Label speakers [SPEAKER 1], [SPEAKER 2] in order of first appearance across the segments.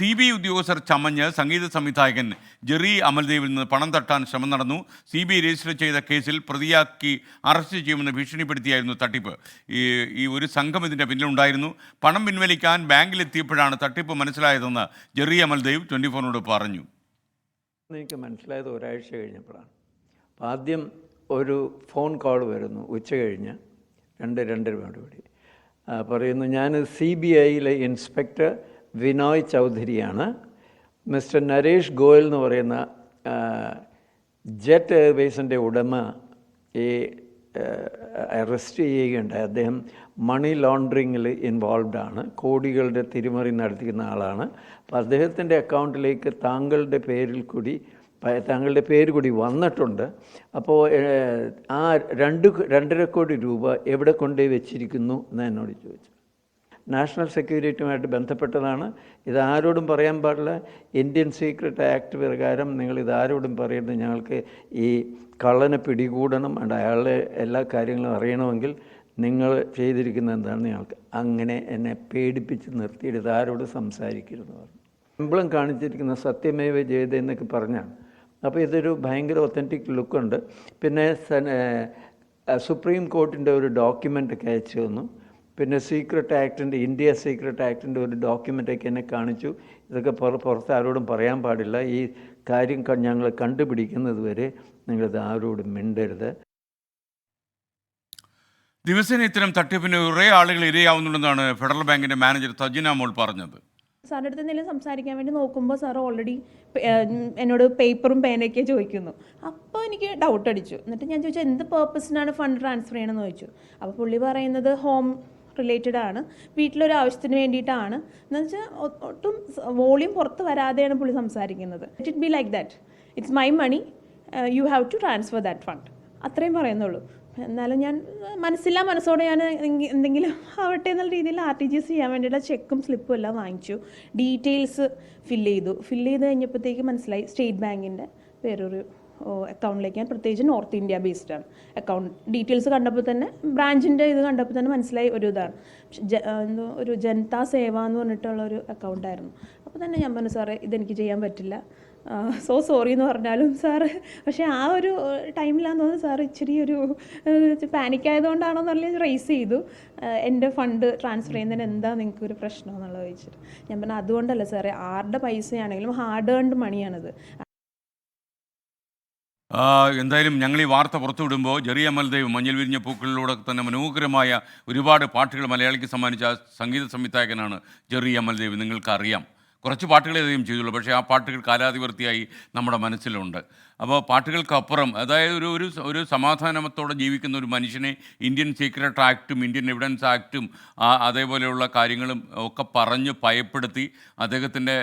[SPEAKER 1] C B ഉദ്യോഗസ്ഥർ ചമഞ്ഞ് സംഗീത സംവിധായകൻ Jerry അമൽദേവിൽ നിന്ന് പണം തട്ടാൻ ശ്രമം നടന്നു. സി ബി രജിസ്റ്റർ ചെയ്ത കേസിൽ പ്രതിയാക്കി അറസ്റ്റ് ചെയ്യുമെന്ന് ഭീഷണിപ്പെടുത്തിയായിരുന്നു തട്ടിപ്പ്. ഈ ഒരു സംഘം ഇതിന്റെ പിന്നിലുണ്ടായിരുന്നു. പണം പിൻവലിക്കാൻ ബാങ്കിലെത്തിയപ്പോഴാണ് തട്ടിപ്പ് മനസ്സിലായതെന്ന് ജെറി അമൽദേവ് ട്വന്റി ഫോറിനോട് പറഞ്ഞു.
[SPEAKER 2] എനിക്ക് മനസ്സിലായത് ഒരാഴ്ച കഴിഞ്ഞപ്പോഴാണ്. അപ്പം ആദ്യം ഒരു ഫോൺ കോൾ വരുന്നു ഉച്ച കഴിഞ്ഞ്. രണ്ട് രണ്ടര മണിയോടുകൂടി ആ, പറയുന്നു ഞാൻ സി ബി ഐയിലെ ഇൻസ്പെക്ടർ വിനോയ് ചൗധരിയാണ്. മിസ്റ്റർ നരേഷ് ഗോയൽ എന്ന് പറയുന്ന ജെറ്റ് എയർവേസിന്റെ ഉടമ ഈ അറസ്റ്റ് ചെയ്യുകയുണ്ടായി. അദ്ദേഹം മണി ലോണ്ടറിങ്ങിൽ ഇൻവോൾവ് ആണ്. കോടികളുടെ തിരിമറി നടത്തിക്കുന്ന ആളാണ്. അപ്പോൾ അദ്ദേഹത്തിന്റെ അക്കൗണ്ടിലേക്ക് താങ്കളുടെ പേരിൽ കൂടി താങ്കളുടെ പേര് കൂടി വന്നിട്ടുണ്ട്. അപ്പോൾ ആ രണ്ട് രണ്ടര കോടി രൂപ എവിടെ കൊണ്ടുപോയി വെച്ചിരിക്കുന്നു എന്ന് എന്നോട് ചോദിച്ചു നാഷണൽ സെക്യൂരിറ്റിയുമായിട്ട് ബന്ധപ്പെട്ടതാണ്. ഇത് ആരോടും പറയാൻ പാടില്ല. ഇന്ത്യൻ സീക്രട്ട് ആക്ട് പ്രകാരം നിങ്ങൾ ഇതാരോടും പറയരുത്. ഞങ്ങൾക്ക് ഈ കള്ളനെ പിടികൂടണം. അണ്ട് അയാളുടെ എല്ലാ കാര്യങ്ങളും അറിയണമെങ്കിൽ നിങ്ങൾ ചെയ്തിരിക്കുന്നത് എന്താണ് ഞങ്ങൾക്ക് അങ്ങനെ എന്നെ പേടിപ്പിച്ച് നിർത്തിയിട്ട് ഇതാരോട് സംസാരിക്കരുതെന്ന് പറഞ്ഞു. എംബ്ലം കാണിച്ചിരിക്കുന്ന സത്യമേവ ജയത എന്നൊക്കെ പറഞ്ഞാണ്. അപ്പോൾ ഇതൊരു ഭയങ്കര ഒത്തന്റിക് ലുക്കുണ്ട് പിന്നെ സുപ്രീം കോർട്ടിന്റെ ഒരു ഡോക്യുമെന്റ് ഒക്കെ അയച്ചു തന്നു. പിന്നെ സീക്രട്ട് ആക്ടിന്റെ ഇന്ത്യ സീക്രട്ട് ആക്ടിന്റെ ഒരു ഡോക്യുമെന്റൊക്കെ എന്നെ കാണിച്ചു. ഇതൊക്കെ പുറ പുറത്ത് ആരോടും പറയാൻ പാടില്ല. ഈ കാര്യം ഞങ്ങൾ കണ്ടുപിടിക്കുന്നത് വരെ നിങ്ങളിത് ആരോടും മിണ്ടരുത്.
[SPEAKER 1] ദിവസേന ഇത്തരം തട്ടിപ്പിന് കുറേ ആളുകൾ ഇരയാവുന്നുണ്ടെന്നാണ് ഫെഡറൽ ബാങ്കിന്റെ മാനേജർ തജിന മോൾ പറഞ്ഞത്.
[SPEAKER 3] സാറിന്റെ അടുത്ത് എന്തെങ്കിലും സംസാരിക്കാൻ വേണ്ടി നോക്കുമ്പോൾ സാർ ഓൾറെഡി എന്നോട് പേപ്പറും പേനയൊക്കെ ചോദിക്കുന്നു. അപ്പോൾ എനിക്ക് ഡൗട്ട് അടിച്ചു. എന്നിട്ട് ഞാൻ ചോദിച്ചു എന്ത് പേർപ്പസിനാണ് ഫണ്ട് ട്രാൻസ്ഫർ ചെയ്യണമെന്ന് ചോദിച്ചു. അപ്പോൾ പുള്ളി പറയുന്നത് ഹോം റിലേറ്റഡ് ആണ്. വീട്ടിലൊരു ആവശ്യത്തിന് വേണ്ടിയിട്ടാണ്. എന്ന് വെച്ചാൽ ഒട്ടും വോളിയം പുറത്ത് വരാതെയാണ് പുള്ളി സംസാരിക്കുന്നത്. It be like that it's my money you have to transfer that fund അത്രയും പറയുന്നുള്ളൂ. എന്നാലും ഞാൻ മനസ്സില്ലാ മനസ്സോടെ ഞാൻ എന്തെങ്കിലും ആവട്ടെ എന്നുള്ള രീതിയിൽ ആർ ടി ജി എസ് ചെയ്യാൻ വേണ്ടിയിട്ടുള്ള ചെക്കും സ്ലിപ്പും എല്ലാം വാങ്ങിച്ചു. ഡീറ്റെയിൽസ് ഫില്ല് ചെയ്തു. ഫില്ല് ചെയ്ത് കഴിഞ്ഞപ്പോഴത്തേക്ക് മനസ്സിലായി. സ്റ്റേറ്റ് ബാങ്കിന്റെ വേറൊരു അക്കൗണ്ടിലേക്ക് ഞാൻ പ്രത്യേകിച്ച് നോർത്ത് ഇന്ത്യ ബേസ്ഡ് ആണ്. അക്കൗണ്ട് ഡീറ്റെയിൽസ് കണ്ടപ്പോൾ തന്നെ ബ്രാഞ്ചിന്റെ ഇത് കണ്ടപ്പോൾ തന്നെ മനസ്സിലായി ഒരു ഇതാണ്. എന്തോ ഒരു ജനതാ സേവ എന്ന് പറഞ്ഞിട്ടുള്ള ഒരു അക്കൗണ്ടായിരുന്നു അപ്പോൾ തന്നെ ഞാൻ പറഞ്ഞു സാറേ ഇതെനിക്ക് ചെയ്യാൻ പറ്റില്ല. സോ സോറി എന്ന് പറഞ്ഞാലും സാറ് പക്ഷേ ആ ഒരു ടൈമിലാന്ന് തോന്നുന്നു സാർ ഇച്ചിരി ഒരു പാനിക് ആയതുകൊണ്ടാണോ എന്നറിയില്ല. റേസ് ചെയ്തു. എന്റെ ഫണ്ട് ട്രാൻസ്ഫർ ചെയ്യുന്നതിന് എന്താ നിങ്ങൾക്ക് ഒരു പ്രശ്നം? എന്നുള്ളത് ചോദിച്ചിട്ട്. ഞാൻ പറഞ്ഞു അതുകൊണ്ടല്ല സാറേ ആരുടെ പൈസയാണെങ്കിലും ഹാർഡ് ഏൺഡ് മണിയാണത്
[SPEAKER 1] എന്തായാലും ഞങ്ങൾ ഈ വാർത്ത പുറത്തുവിടുമ്പോൾ ജെറി അമൽദേവ് മഞ്ഞൾ വിരിഞ്ഞ പൂക്കളിലൂടെ തന്നെ മനോഹരമായ ഒരുപാട് പാട്ടുകൾ മലയാളിക്ക് സമ്മാനിച്ച സംഗീത സംവിധായകനാണ് ജെറി അമൽദേവ് നിങ്ങൾക്കറിയാം. കുറച്ച് പാട്ടുകളെ അധികം ചെയ്തുള്ളൂ. പക്ഷേ ആ പാട്ടുകൾ കാലാതിവർത്തിയായി നമ്മുടെ മനസ്സിലുണ്ട്. അപ്പോൾ പാട്ടുകൾക്കപ്പുറം അതായത് ഒരു ഒരു ഒരു സമാധാനത്തോടെ ജീവിക്കുന്ന ഒരു മനുഷ്യനെ ഇന്ത്യൻ സീക്രട്ട് ആക്റ്റും ഇന്ത്യൻ എവിഡൻസ് ആക്റ്റും അതേപോലെയുള്ള കാര്യങ്ങളും ഒക്കെ പറഞ്ഞ് ഭയപ്പെടുത്തി അദ്ദേഹത്തിന്റെ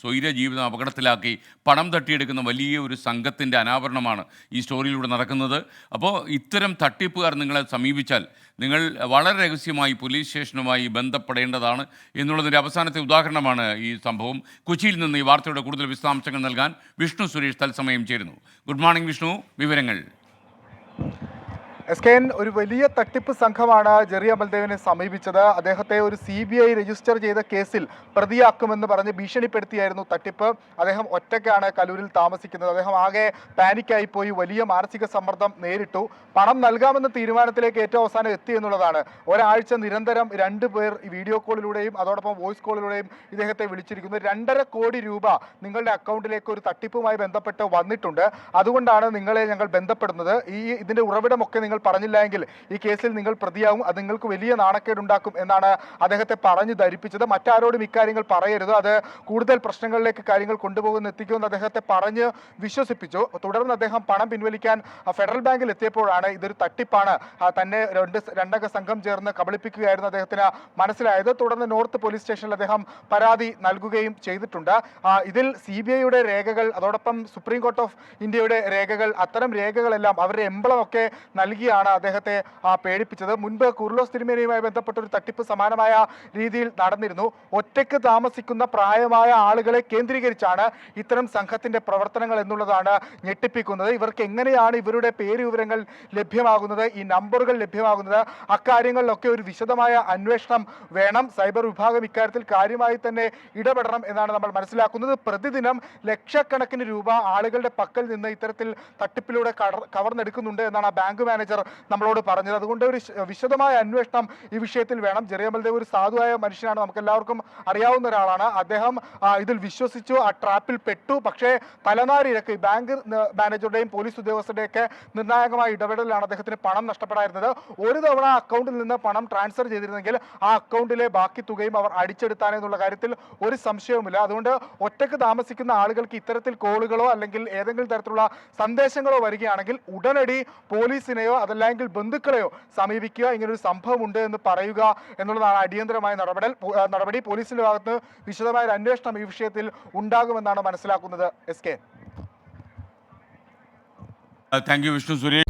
[SPEAKER 1] സ്വൈര ജീവിതം അപകടത്തിലാക്കി പണം തട്ടിയെടുക്കുന്ന വലിയ ഒരു സംഘത്തിന്റെ അനാവരണമാണ് ഈ സ്റ്റോറിയിലൂടെ നടക്കുന്നത്. അപ്പോൾ ഇത്തരം തട്ടിപ്പുകാർ നിങ്ങളെ സമീപിച്ചാൽ നിങ്ങൾ വളരെ രഹസ്യമായി പോലീസ് സ്റ്റേഷനുമായി ബന്ധപ്പെടേണ്ടതാണ് എന്നുള്ളതിന്റെ അവസാനത്തെ ഉദാഹരണമാണ് ഈ സംഭവം. കൊച്ചിയിൽ നിന്ന് ഈ വാർത്തയുടെ കൂടുതൽ വിശദാംശങ്ങൾ നൽകാൻ വിഷ്ണു സുരേഷ് തത്സമയം ചേരുന്നു. ഗുഡ് മോർണിംഗ് വിഷ്ണു വിവരങ്ങൾ.
[SPEAKER 4] എസ് കെ എൻ ഒരു വലിയ തട്ടിപ്പ് സംഘമാണ് ജെറി അമൽദേവിനെ സമീപിച്ചത്. അദ്ദേഹത്തെ ഒരു സി ബി ഐ രജിസ്റ്റർ ചെയ്ത കേസിൽ പ്രതിയാക്കുമെന്ന് പറഞ്ഞ് ഭീഷണിപ്പെടുത്തിയായിരുന്നു തട്ടിപ്പ്. അദ്ദേഹം ഒറ്റയ്ക്കാണ് കലൂരിൽ താമസിക്കുന്നത്. അദ്ദേഹം ആകെ പാനിക്കായി പോയി വലിയ മാനസിക സമ്മർദ്ദം നേരിട്ടു. പണം നൽകാമെന്ന തീരുമാനത്തിലേക്ക് ഏറ്റവും അവസാനം എത്തി എന്നുള്ളതാണ്. ഒരാഴ്ച നിരന്തരം രണ്ട് പേർ വീഡിയോ കോളിലൂടെയും അതോടൊപ്പം വോയിസ് കോളിലൂടെയും ഇദ്ദേഹത്തെ വിളിച്ചിരിക്കുന്നു. രണ്ടര കോടി രൂപ നിങ്ങളുടെ അക്കൗണ്ടിലേക്ക് ഒരു തട്ടിപ്പുമായി ബന്ധപ്പെട്ട് വന്നിട്ടുണ്ട്. അതുകൊണ്ടാണ് നിങ്ങളെ ഞങ്ങൾ ബന്ധപ്പെടുന്നത്. ഈ ഇതിന്റെ ഉറവിടമൊക്കെ നിങ്ങൾ പറഞ്ഞില്ല എങ്കിൽ ഈ കേസിൽ നിങ്ങൾ പ്രതിയാവും അത് നിങ്ങൾക്ക് വലിയ നാണക്കേടുണ്ടാക്കും എന്നാണ് അദ്ദേഹത്തെ പറഞ്ഞു ധരിപ്പിച്ചത്. മറ്റാരോടും ഇക്കാര്യങ്ങൾ പറയരുത്. അത് കൂടുതൽ പ്രശ്നങ്ങളിലേക്ക് കാര്യങ്ങൾ കൊണ്ടുപോകുന്ന എത്തിക്കുമെന്ന് അദ്ദേഹത്തെ പറഞ്ഞ് വിശ്വസിപ്പിച്ചു. തുടർന്ന് അദ്ദേഹം പണം പിൻവലിക്കാൻ ഫെഡറൽ ബാങ്കിൽ എത്തിയപ്പോഴാണ് ഇതൊരു തട്ടിപ്പാണ്. തന്നെ രണ്ട് രണ്ടംഗ സംഘം ചേർന്ന് കബളിപ്പിക്കുകയായിരുന്നു അദ്ദേഹത്തിന് മനസ്സിലായത്. തുടർന്ന് നോർത്ത് പോലീസ് സ്റ്റേഷനിൽ അദ്ദേഹം പരാതി നൽകുകയും ചെയ്തിട്ടുണ്ട്. ഇതിൽ സി ബി ഐയുടെ രേഖകൾ അതോടൊപ്പം സുപ്രീം കോർട്ട് ഓഫ് ഇന്ത്യയുടെ രേഖകൾ അത്തരം രേഖകളെല്ലാം അവരുടെ എംബ്ലം ഒക്കെ നൽകിയ രീതിയാണ് അദ്ദേഹത്തെ പേടിപ്പിച്ചത്. മുൻപ് കുർലോസ് തിരുമേനിയുമായി ബന്ധപ്പെട്ട ഒരു തട്ടിപ്പ് സമാനമായ രീതിയിൽ നടന്നിരുന്നു. ഒറ്റയ്ക്ക് താമസിക്കുന്ന പ്രായമായ ആളുകളെ കേന്ദ്രീകരിച്ചാണ് ഇത്തരം സംഘത്തിന്റെ പ്രവർത്തനങ്ങൾ എന്നുള്ളതാണ് ഞെട്ടിപ്പിക്കുന്നത്. ഇവർക്ക് എങ്ങനെയാണ് ഇവരുടെ പേര് വിവരങ്ങൾ ലഭ്യമാകുന്നത് ഈ നമ്പറുകൾ ലഭ്യമാകുന്നത് അക്കാര്യങ്ങളിലൊക്കെ ഒരു വിശദമായ അന്വേഷണം വേണം. സൈബർ വിഭാഗം ഇക്കാര്യത്തിൽ കാര്യമായി തന്നെ ഇടപെടണം എന്നാണ് നമ്മൾ മനസ്സിലാക്കുന്നത്. പ്രതിദിനം ലക്ഷക്കണക്കിന് രൂപ ആളുകളുടെ പക്കൽ നിന്ന് ഇത്തരത്തിൽ തട്ടിപ്പിലൂടെ കവർന്നെടുക്കുന്നുണ്ട് എന്നാണ് ആ ബാങ്ക് മാനേജർ നമ്മളോട് പറഞ്ഞത്. അതുകൊണ്ട് ഒരു വിശദമായ അന്വേഷണം ഈ വിഷയത്തിൽ വേണം. ജെറിയമൽദേവ് ഒരു സാധുവായ മനുഷ്യനാണ്. നമുക്ക് എല്ലാവർക്കും അറിയാവുന്ന ഒരാളാണ്. അദ്ദേഹം ഇതിൽ വിശ്വസിച്ചു ആ ട്രാപ്പിൽ പെട്ടു. പക്ഷേ തലനാരിഴക്ക് ഈ ബാങ്ക് മാനേജറുടെയും പോലീസ് ഉദ്യോഗസ്ഥരുടെയൊക്കെ നിർണായകമായ ഇടപെടലാണ് അദ്ദേഹത്തിന് പണം നഷ്ടപ്പെടായിരുന്നത് ഒരു തവണ അക്കൗണ്ടിൽ നിന്ന് പണം ട്രാൻസ്ഫർ ചെയ്തിരുന്നെങ്കിൽ ആ അക്കൗണ്ടിലെ ബാക്കി തുകയും അവർ അടിച്ചെടുത്താനെന്നുള്ള കാര്യത്തിൽ ഒരു സംശയവുമില്ല. അതുകൊണ്ട് ഒറ്റയ്ക്ക് താമസിക്കുന്ന ആളുകൾക്ക് ഇത്തരത്തിൽ കോളുകളോ അല്ലെങ്കിൽ ഏതെങ്കിലും തരത്തിലുള്ള സന്ദേശങ്ങളോ വരികയാണെങ്കിൽ ഉടനടി പോലീസിനെയോ അതല്ലെങ്കിൽ ബന്ധുക്കളെയോ സമീപിക്കുക ഇങ്ങനൊരു സംഭവം ഉണ്ട് എന്ന് പറയുക എന്നുള്ളതാണ് അടിയന്തരമായ നടപടി നടപടി പോലീസിന്റെ ഭാഗത്ത് വിശദമായ ഒരു അന്വേഷണം ഈ വിഷയത്തിൽ ഉണ്ടാകുമെന്നാണ് മനസ്സിലാക്കുന്നത്. Yes okay.
[SPEAKER 1] Thank you Vishnu Suresh